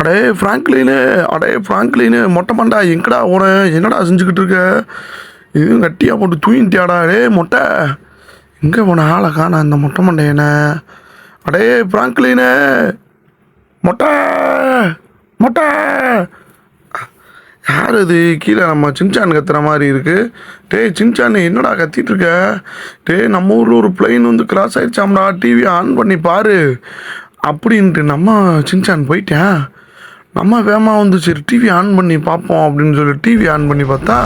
அடே ஃப்ராங்க்லினு அடே ஃப்ராங்க்லீனு மொட்டை மண்டா எங்கடா ஓன என்னடா செஞ்சுக்கிட்டு இருக்க? இதுவும் கட்டியாக போட்டு தூயின்ட்டியாடா அடே மொட்டை. எங்கே போன ஆளை காண அந்த மொட்டை மண்டையனே அடே ஃப்ராங்க்லினு மொட்டை. மொட்டை. யார் அது கீழே நம்ம சின்சான் கத்துற மாதிரி இருக்கு. டேய் சின்சான் என்னடா கத்திட்டு இருக்க? டேய் நம்ம ஊரில் ஒரு பிளெயின் வந்து கிராஸ் ஆகிடுச்சாம்டா டிவி ஆன் பண்ணி பாரு. அப்படின்ட்டு நம்ம சின்சான் போயிட்டேன் அம்மா வேகமாக வந்து சரி டிவி ஆன் பண்ணி பார்ப்போம் அப்படின்னு சொல்லி டிவி ஆன் பண்ணி பார்த்தா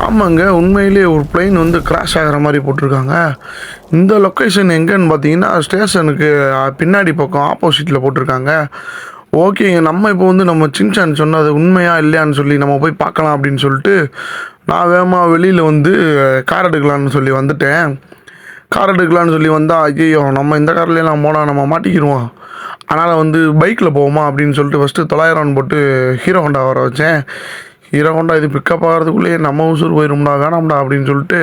ஆமாங்க உண்மையிலேயே ஒரு பிளெயின் வந்து கிராஷ் ஆகிற மாதிரி போட்டிருக்காங்க. இந்த லொக்கேஷன் எங்கேன்னு பார்த்தீங்கன்னா ஸ்டேஷனுக்கு பின்னாடி பக்கம் ஆப்போசிட்டில் போட்டிருக்காங்க. ஓகேங்க நம்ம இப்போ வந்து நம்ம சின்சான் சொன்னது உண்மையா இல்லையான்னு சொல்லி நம்ம போய் பார்க்கலாம் அப்படின்னு சொல்லிட்டு நான் வேகமாக வெளியில் வந்து கார் எடுக்கலான்னு சொல்லி வந்துட்டேன். கார் எடுக்கலான்னு சொல்லி வந்தால் ஐயோ நம்ம இந்த கார்லாம் போனால் நம்ம மாட்டிக்கிடுவோம் அதனால் வந்து பைக்கில் போவோமா அப்படின்னு சொல்லிட்டு ஃபஸ்ட்டு தொள்ளாயிரம் போட்டு ஹீரோ ஹோண்டா வர வச்சேன். ஹீரோ ஹோண்டா இது பிக்கப் ஆகிறதுக்குள்ளேயே நம்ம ஊசூர் போயிரும்டா வேணாம்டா அப்படின்னு சொல்லிட்டு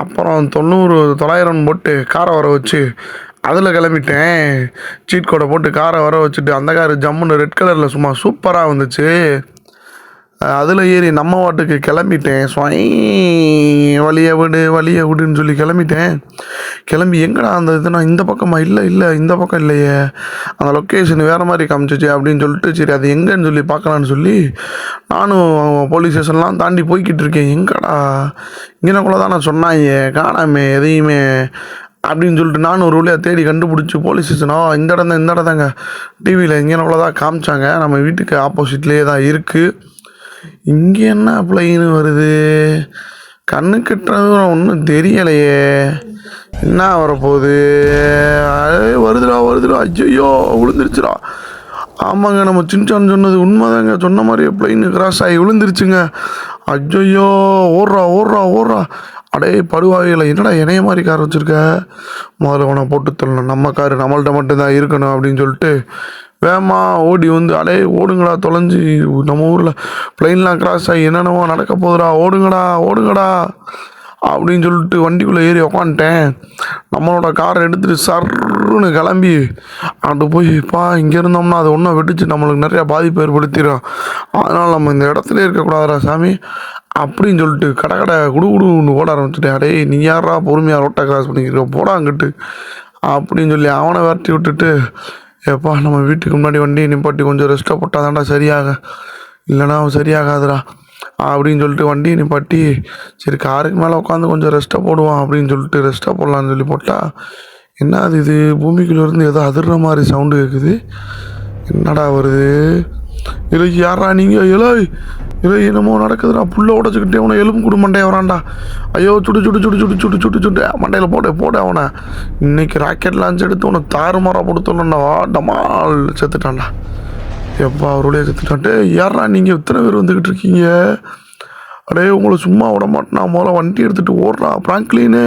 அப்புறம் தொண்ணூறு தொள்ளாயிரம் போட்டு காரை வர வச்சு அதில் கிளம்பிட்டேன். சீட் கோடை போட்டு காரை வர வச்சுட்டு அந்த கார் ஜம்முன்னு ரெட் கலரில் சும்மா சூப்பராக வந்துச்சு. அதில் ஏறி நம்ம வாட்டுக்கு கிளம்பிட்டேன். ஸ்வை வழியை விடு வழியை விடுன்னு சொல்லி கிளம்பிட்டேன். கிளம்பி எங்கடா அந்த இதுனா இந்த பக்கமா? இல்லை இல்லை இந்த பக்கம் இல்லையே. அந்த லொக்கேஷன் வேறு மாதிரி காமிச்சிச்சு அப்படின்னு சொல்லிட்டு சரி அது எங்கேன்னு சொல்லி பார்க்கலான்னு சொல்லி நானும் போலீஸ் ஸ்டேஷன்லாம் தாண்டி போய்கிட்டு இருக்கேன். எங்கடா? இங்கனக்குள்ள தான் நான் சொன்னாங்க காணாமே எதையுமே அப்படின்னு சொல்லிட்டு நானும் ஒரு வழியாக தேடி கண்டுபிடிச்சி போலீஸ் ஸ்டேஷனோ இந்த இடம் தான் இந்த இடம் தாங்க டிவியில் இங்கே தான் காமிச்சாங்க. நம்ம வீட்டுக்கு ஆப்போசிட்லேயே தான் இருக்குது இங்கே என்ன பிளைன்னு வருது? கண்ணு ஒன்றும் தெரியலையே. என்ன வரப்போகுது வருதுடா வருதுடா. ஐயோ விழுந்துருச்சுடா. ஆமாங்க நம்ம சின்சான் சொன்னது உண்மைதாங்க. சொன்ன மாதிரியே பிளைன் கிராஸ் ஆகி விழுந்துருச்சுங்க. ஐயோ ஓடுறா ஓடுறா ஓடுறா. அடே படுவாயில் என்னடா இணைய மாதிரி கார் வச்சுருக்க? முதல்ல உன போட்டு தள்ளணும். நம்ம கார் நம்மள்கிட்ட மட்டும்தான் இருக்கணும் அப்படின்னு சொல்லிட்டு வேகமா ஓடி வந்து அடே ஓடுங்கடா தொலைஞ்சு நம்ம ஊரில் பிளெயின்லாம் கிராஸ் ஆகி என்னென்னவோ நடக்க போகுதுடா ஓடுங்கடா ஓடுங்கடா அப்படின்னு சொல்லிட்டு வண்டிக்குள்ளே ஏறி உக்காந்துட்டேன். நம்மளோட காரை எடுத்துகிட்டு சர்ன்னு கிளம்பி அங்கிட்டு போய் பா இங்கே இருந்தோம்னா அது ஒன்றும் வெடிச்சு நம்மளுக்கு நிறையா பாதிப்பு ஏற்படுத்திடும். அதனால் நம்ம இந்த இடத்துல இருக்கக்கூடாதுடா சாமி அப்படின்னு சொல்லிட்டு கடை கடை குடு குடுன்னு ஓட ஆரம்பிச்சுட்டேன். அடே நீ யாரா பொறுமையாக ரோட்டை கிராஸ் பண்ணிக்கிறோம் போடா அங்கிட்டு அப்படின்னு சொல்லி அவனை விரட்டி விட்டுட்டு எப்பா நம்ம வீட்டுக்கு முன்னாடி வண்டியை நிப்பாட்டி கொஞ்சம் ரெஸ்ட்டாக போட்டால் தான்டா சரியாக. இல்லைனா சரியாகாதுடா. அப்படின்னு சொல்லிட்டு வண்டியை நிப்பாட்டி சரி காருக்கு மேலே உட்காந்து கொஞ்சம் ரெஸ்ட்டை போடுவோம் அப்படின்னு சொல்லிட்டு ரெஸ்ட்டாக போடலான்னு சொல்லி போட்டால் என்ன அது இது பூமிக்குள்ளேருந்து ஏதோ அதிர்ற மாதிரி சவுண்டு கேட்குது என்னடா வருது? இல்லை யாரா நீங்கள் இலை இல்லை என்னமோ நடக்குதுடா. புல்ல உடச்சிக்கிட்டே அவனை எலும்பு கொடு மண்டையை வரான்டா. ஐயோ சுடு சுடு சுடு சுடு சுடு சுடு சுட்டு மண்டையில் போட போட அவனை. இன்னைக்கு ராக்கெட் லான்ச் எடுத்து உனக்கு தாறுமாறாக கொடுத்தோன்னா டமால் செத்துட்டான்டா. எப்பா அவருடைய செத்துட்டான்ட்டு யாரா நீங்கள் இத்தனை பேர் வந்துக்கிட்டு இருக்கீங்க? அடே உங்களை சும்மா விட மாட்டேனா. முதல்ல வண்டி எடுத்துகிட்டு ஓடுறா பிராங்க்லின்னு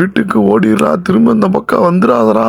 வீட்டுக்கு ஓடிடுறா திரும்ப இந்த பக்கம் வந்துடாதடா.